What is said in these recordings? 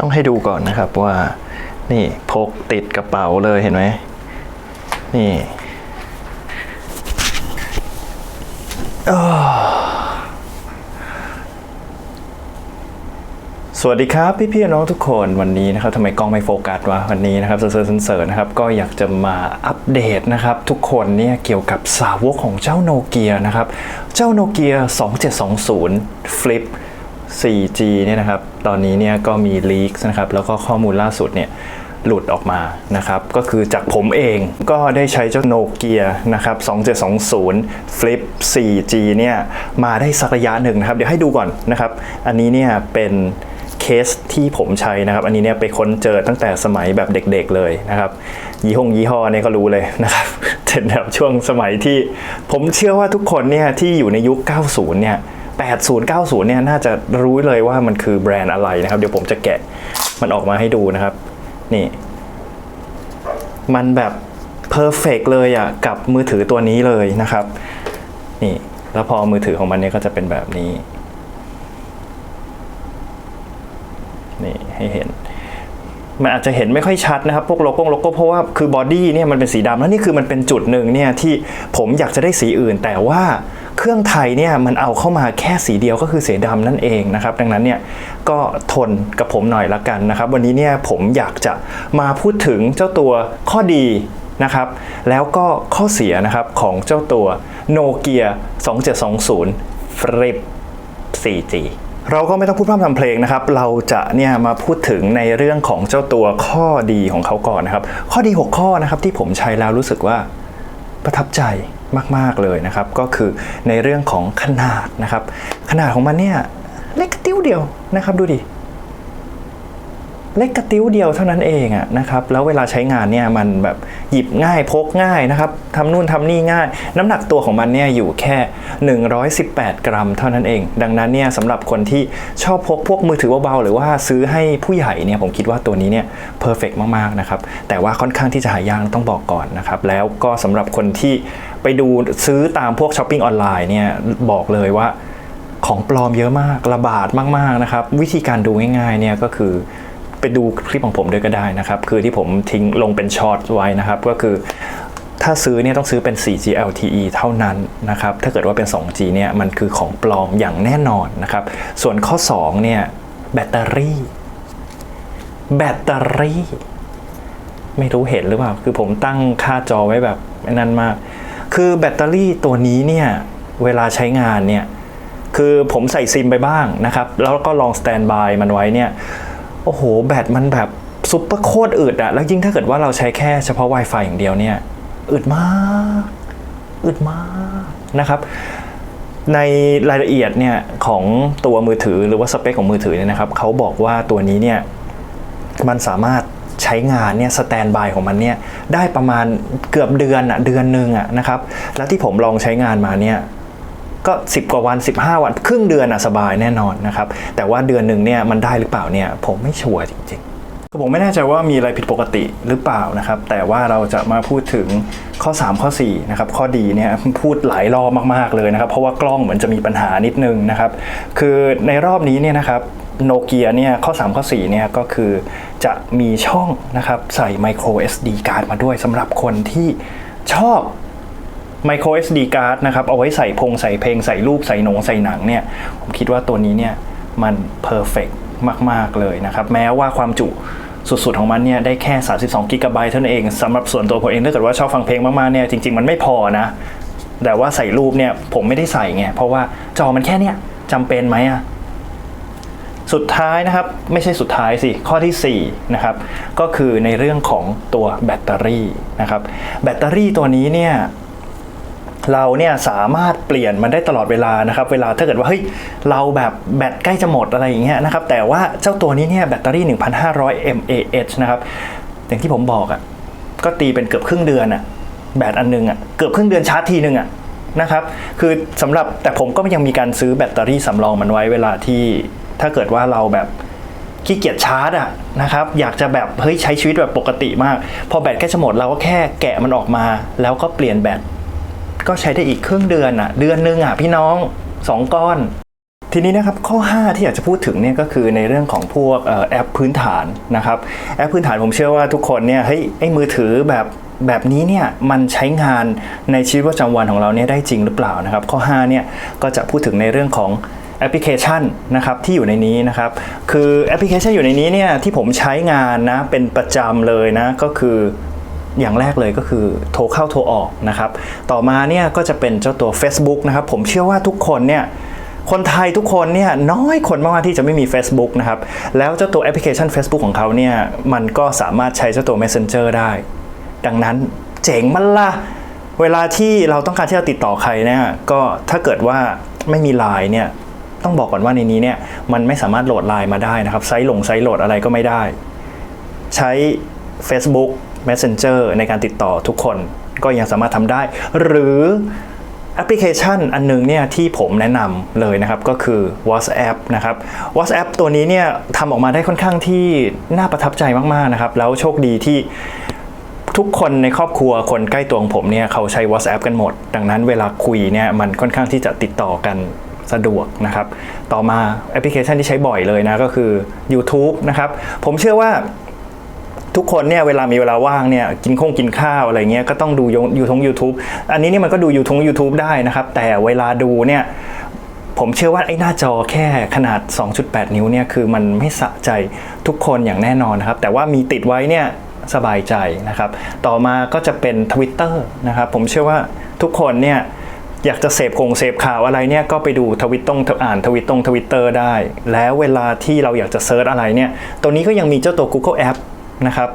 ต้องให้ดูก่อนนะครับว่า นี่พกติดกระเป๋าเลยเห็นไหมนี่สวัสดีครับพี่พี่น้องทุกคนวันนี้นะครับทำไมกล้องไม่โฟกัสวะวันนี้นะครับเซอร์เซอร์เซอร์นะครับก็อยากจะมาอัปเดตนะครับ ทุกคนเนี่ยเกี่ยวกับสาวกของเจ้าโนเกียนะครับ เจ้าโนเกีย 2720 Flip 4G เนี่ยนะครับตอนนี้เนี่ยก็มีลีกนะครับแล้วก็ข้อมูลล่าสุดเนี่ยหลุดออกมานะครับก็คือจากผมเองก็ได้ใช้เจ้าโนเกียนะครับ2720 Flip 4G เนี่ยมาได้สักระยะหนึ่งนะครับ เดี๋ยวให้ดูก่อนนะครับ อันนี้เนี่ยเป็นเคสที่ผมใช้นะครับ อันนี้เนี่ยไปค้นเจอตั้งแต่สมัยแบบเด็กๆเลยนะครับยี่ห้องยี่ห้อเนี่ยก็รู้เลยนะครับเป็นแบบช่วงสมัยที่ผมเชื่อว่าทุกคนเนี่ยที่อยู่ในยุค 90 เนี่ย 80 90 เนี่ยน่าจะรู้เลยว่ามันคือแบรนด์อะไรนะครับ เดี๋ยวผมจะแกะมันออกมาให้ดูนะครับ นี่ มันแบบเพอร์เฟกเลยอะกับมือถือตัวนี้เลยนะครับ นี่ แล้วพอมือถือของมันเนี่ยก็จะเป็นแบบนี้ นี่ให้เห็นมันอาจจะเห็นไม่ค่อยชัดนะครับ พวกโลโก้โลโก้เพราะว่าคือบอดี้เนี่ยมันเป็นสีดำแล้วนี่คือมันเป็นจุดหนึ่งเนี่ยที่ผมอยากจะได้สีอื่นแต่ว่า เครื่องไทยเนี่ยมันเอาเข้ามาแค่สีเดียวก็คือสีดำนั่นเองนะครับ ดังนั้นเนี่ยก็ทนกับผมหน่อยละกันนะครับ วันนี้เนี่ยผมอยากจะมาพูดถึงเจ้าตัวข้อดีนะครับ แล้วก็ข้อเสียนะครับของเจ้าตัวโนเกีย2720 Flip 4G เราก็ไม่ต้องพูดพร่ำทำเพลงนะครับ เราจะเนี่ยมาพูดถึงในเรื่องของเจ้าตัวข้อดีของเขาก่อนนะครับ ข้อดี 6 ข้อนะครับที่ผมใช้แล้วรู้สึกว่าประทับใจ มาก ๆ เลยนะครับ ก็คือในเรื่องของขนาดนะครับ ขนาดของมันเนี่ยเล็กกระติ้วเดียวนะครับดูดิเล็กกระติ้วเดียวเท่านั้นเองอะนะครับแล้วเวลาใช้งานเนี่ยมันแบบหยิบง่ายพกง่ายนะครับทำนู่นทำนี่ง่าย น้ำหนักตัวของมันเนี่ยอยู่แค่ 118 กรัมเท่านั้นเอง ดังนั้นเนี่ยสำหรับคนที่ชอบพกพวกมือถือเบาๆหรือว่าซื้อให้ผู้ใหญ่เนี่ยผมคิดว่าตัวนี้เนี่ยเพอร์เฟกมากๆนะครับแต่ว่าค่อนข้างที่จะหายากต้องบอกก่อนนะครับแล้วก็สำหรับคนที่ ไปดูซื้อตามพวกช้อปปิ้งออนไลน์เนี่ยบอกเลยว่าของปลอมเยอะมากระบาดมากๆนะครับ วิธีการดูง่ายๆเนี่ยก็คือไปดูคลิปของผมด้วยก็ได้นะครับ คือที่ผมทิ้งลงเป็นช็อตไว้นะครับ ก็คือถ้าซื้อเนี่ยต้องซื้อเป็น 4G LTE เท่านั้นนะครับ ถ้าเกิดว่าเป็น 2G เนี่ยมันคือของปลอมอย่างแน่นอนนะครับ ส่วนข้อ 2 เนี่ยแบตเตอรี่ แบตเตอรี่ ไม่รู้เห็นหรือเปล่า คือผมตั้งค่าจอไว้แบบนั่นมาก คือแบตเตอรี่ตัวนี้เนี่ยเวลาใช้งานเนี่ยคือผมใส่ซิมไปบ้างนะครับ แล้วก็ลองสแตนบายมันไว้เนี่ยโอ้โห แบตมันแบบซุปเปอร์โคตรอึดอะแล้วยิ่งถ้าเกิดว่าเราใช้แค่เฉพาะ Wi-Fi อย่างเดียวเนี่ยอึดมากอึดมากนะครับในรายละเอียดเนี่ยของตัวมือถือหรือว่าสเปคของมือถือเนี่ยนะครับเขาบอกว่าตัวนี้เนี่ยมันสามารถ ใช้งานเนี่ยสแตนบายของมันเนี่ยได้ประมาณเกือบเดือนอะเดือนหนึ่งอะนะครับแล้วที่ผมลองใช้งานมาเนี่ยก็ 10 กว่าวัน 15 วันครึ่งเดือนอะสบายแน่นอนนะครับแต่ว่าเดือนหนึ่งเนี่ยมันได้หรือเปล่าเนี่ยผมไม่ชัวร์จริงๆคือผมไม่แน่ใจว่ามีอะไรผิดปกติหรือเปล่านะครับ แต่ว่าเราจะมาพูดถึงข้อ 3 ข้อ4นะครับข้อดีเนี่ยพูดหลายรอบมากๆเลยนะครับ เพราะว่ากล้องเหมือนจะมีปัญหานิดนึงนะครับ คือในรอบนี้เนี่ยนะครับ โนเกียเนี่ยข้อ 3 ข้อ4เนี่ยก็คือจะมีช่องนะครับใส่ micro SD card มาด้วยสำหรับคนที่ชอบ micro SD card นะครับเอาไว้ใส่พงใส่เพลงใส่รูปใส่หนงใส่หนังเนี่ยผมคิดว่าตัวนี้เนี่ยมัน perfect มาก ๆ เลยนะครับ แม้ว่าความจุสุด ๆ ของมันเนี่ยได้แค่ 32กิกะไบต์เท่านั้นเองสำหรับส่วนตัวผมเองถ้าเกิดว่าชอบฟังเพลงมาก ๆ เนี่ยจริง ๆ มันไม่พอนะ แต่ว่าใส่รูปเนี่ยผมไม่ได้ใส่ไงเพราะว่าจอมันแค่เนี้ยจำเป็นไหมอะ สุดท้ายนะครับไม่ใช่สุดท้ายสิข้อที่4นะครับก็คือในเรื่องของตัวแบตเตอรี่นะครับแบตเตอรี่ตัวนี้เนี่ยเราเนี่ยสามารถเปลี่ยนมันได้ตลอดเวลานะครับ เวลาถ้าเกิดว่าเฮ้ยเราแบบแบตใกล้จะหมดอะไรอย่างเงี้ยนะครับแต่ว่าเจ้าตัวนี้เนี่ยแบตเตอรี่ 1,500 mAh นะครับอย่างที่ผมบอกอะ่ะก็ตีเป็นเกือบครึ่งเดือนอะ่ะแบตอันนึงอะ่ะเกือบครึ่งเดือนชาร์จทีนึงอะนะครับคือสำหรับแต่ผมก็ยังมีการซื้อแบตเตอรี่สำรองมันไว้เวลาที่ ถ้าเกิดว่าเราแบบขี้เกียจชาร์จอะนะครับ อยากจะแบบเฮ้ยใช้ชีวิตแบบปกติมาก พอแบตแค่จะหมดเราก็แค่แกะมันออกมา แล้วก็เปลี่ยนแบตก็ใช้ได้อีกครึ่งเดือนอะเดือนนึงอะพี่น้องสองก้อน ทีนี้นะครับข้อ 5 ที่อยากจะพูดถึงเนี่ยก็คือในเรื่องของพวกอแอปพื้นฐานนะครับ แอปพื้นฐานผมเชื่อว่าทุกคนเนี่ยเฮ้ยไอ้มือถือแบบแบบนี้เนี่ยมันใช้งานในชีวิตประจำวันของเราเนี่ยได้จริงหรือเปล่านะครับ ข้อ5เนี่ยก็จะพูดถึงในเรื่องของ แอปพลิเคชันนะครับที่อยู่ในนี้นะครับคือแอปพลิเคชันอยู่ในนี้เนี่ยที่ผมใช้งานนะเป็นประจำเลยนะก็คืออย่างแรกเลยก็คือโทรเข้าโทรออกนะครับ ต่อมาเนี่ยก็จะเป็นเจ้าตัว Facebook นะครับ ผมเชื่อว่าทุกคนเนี่ยคนไทยทุกคนเนี่ยน้อยคนมากที่จะไม่มี Facebook นะครับ แล้วเจ้าตัวแอปพลิเคชัน Facebook ของเขาเนี่ยมันก็สามารถใช้เจ้าตัว Messenger ได้ ดังนั้นเจ๋งมันละเวลาที่เราต้องการที่จะติดต่อใครเนี่ยก็ถ้าเกิดว่าไม่มีไลน์เนี่ย ต้องบอกก่อนว่าในนี้เนี่ยมันไม่สามารถโหลดไลน์มาได้นะครับไซต์หลงไซต์โหลดอะไรก็ไม่ได้ ใช้ Facebook Messenger ในการติดต่อทุกคนก็ยังสามารถทำได้ หรือแอปพลิเคชันอันหนึงเนี่ยที่ผมแนะนำเลยนะครับก็คือ WhatsApp นะครับ WhatsApp ตัวนี้เนี่ยทำออกมาได้ค่อนข้างที่น่าประทับใจมากๆนะครับ แล้วโชคดีที่ทุกคนในครอบครัวคนใกล้ตัวของผมเนี่ยเขาใช้ WhatsApp กันหมด ดังนั้นเวลาคุยเนี่ยมันค่อนข้างที่จะติดต่อกัน สะดวกนะครับ ต่อมาแอปพลิเคชันที่ใช้บ่อยเลยนะก็คือ YouTube นะครับ ผมเชื่อว่าทุกคนเนี่ยเวลามีเวลาว่างเนี่ยกินข้งกินข้าวอะไรเงี้ยก็ต้องดูยูทง YouTube อันนี้เนี่ยมันก็ดูยูทง YouTube ได้นะครับ แต่เวลาดูเนี่ยผมเชื่อว่าไอ้หน้าจอแค่ขนาด 2.8 นิ้วเนี่ยคือมันไม่สะใจทุกคนอย่างแน่นอนนะครับ แต่ว่ามีติดไว้เนี่ยสบายใจนะครับ ต่อมาก็จะเป็น Twitter นะครับ ผมเชื่อว่าทุกคนเนี่ย อยากจะเสพคงเสพข่าวอะไรเนี่ยก็ไปดูทวิตตงอ่านทวิตตงทวิตเตอร์ได้ แล้วเวลาที่เราอยากจะเซิร์ชอะไรเนี่ยตัวนี้ก็ยังมีเจ้าตัว Google App นะครับ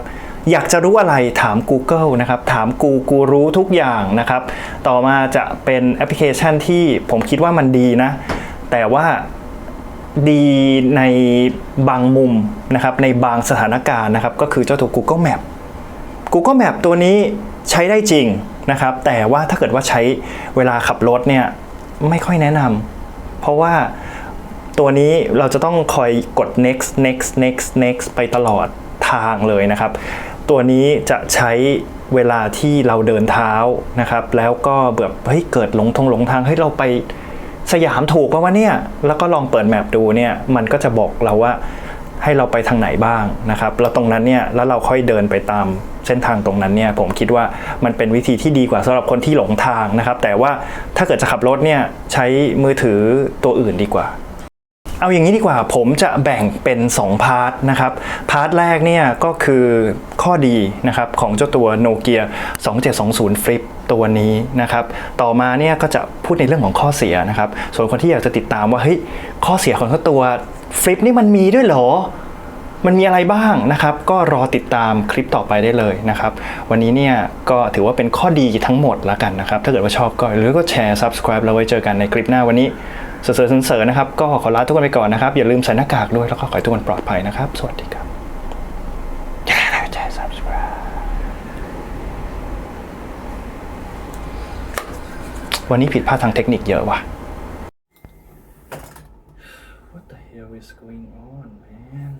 อยากจะรู้อะไรถาม Google นะครับ ถามกูกูรู้ทุกอย่างนะครับ ต่อมาจะเป็นแอปพลิเคชันที่ผมคิดว่ามันดีนะ แต่ว่าดีในบางมุมนะครับ ในบางสถานการณ์นะครับ ก็คือเจ้าตัว Google Map Google Map ตัวนี้ใช้ได้จริง นะครับ แต่ว่าถ้าเกิดว่าใช้เวลาขับรถเนี่ยไม่ค่อยแนะนำเพราะว่าตัวนี้เราจะต้องคอยกด next next next next ไปตลอดทางเลยนะครับ ตัวนี้จะใช้เวลาที่เราเดินเท้านะครับ แล้วก็แบบเฮ้ยเกิดหลงทงหลงทางเฮ้ยเราไปสยามถูกป่าวะเนี่ย แล้วก็ลองเปิดแมปดูเนี่ย มันก็จะบอกเราว่าให้เราไปทางไหนบ้างนะครับ แล้วตรงนั้นเนี่ย แล้วเราค่อยเดินไปตาม เส้นทางตรงนั้นเนี่ยผมคิดว่ามันเป็นวิธีที่ดีกว่าสำหรับคนที่หลงทางนะครับ แต่ว่าถ้าเกิดจะขับรถเนี่ยใช้มือถือตัวอื่นดีกว่าเอาอย่างนี้ดีกว่าผมจะแบ่งเป็น 2 พาร์ทนะครับ พาร์ทแรกเนี่ยก็คือข้อดีนะครับของเจ้าตัวโนเกีย2720 Flip ตัวนี้นะครับ ต่อมาเนี่ยก็จะพูดในเรื่องของข้อเสียนะครับ ส่วนคนที่อยากจะติดตามว่าเฮ้ยข้อเสียของเจ้าตัว Flip นี่มันมีด้วยเหรอ มันมีอะไรบ้างนะครับ ก็รอติดตามคลิปต่อไปได้เลยนะครับ วันนี้เนี่ยก็ถือว่าเป็นข้อดีทั้งหมดแล้วกันนะครับ ถ้าเกิดว่าชอบก็หรือก็แชร์ subscribe แล้วไว้เจอกันในคลิปหน้าวันนี้เสริญเสริญนะครับ ก็ขอลาทุกคนไปก่อนนะครับ อย่าลืมใส่หน้ากากด้วยแล้วก็ขอให้ทุกคนปลอดภัยนะครับ สวัสดีครับอย่าลืมแชร์ subscribe วันนี้ผิดพลาดทางเทคนิคเยอะว่ะ What the hell is going on man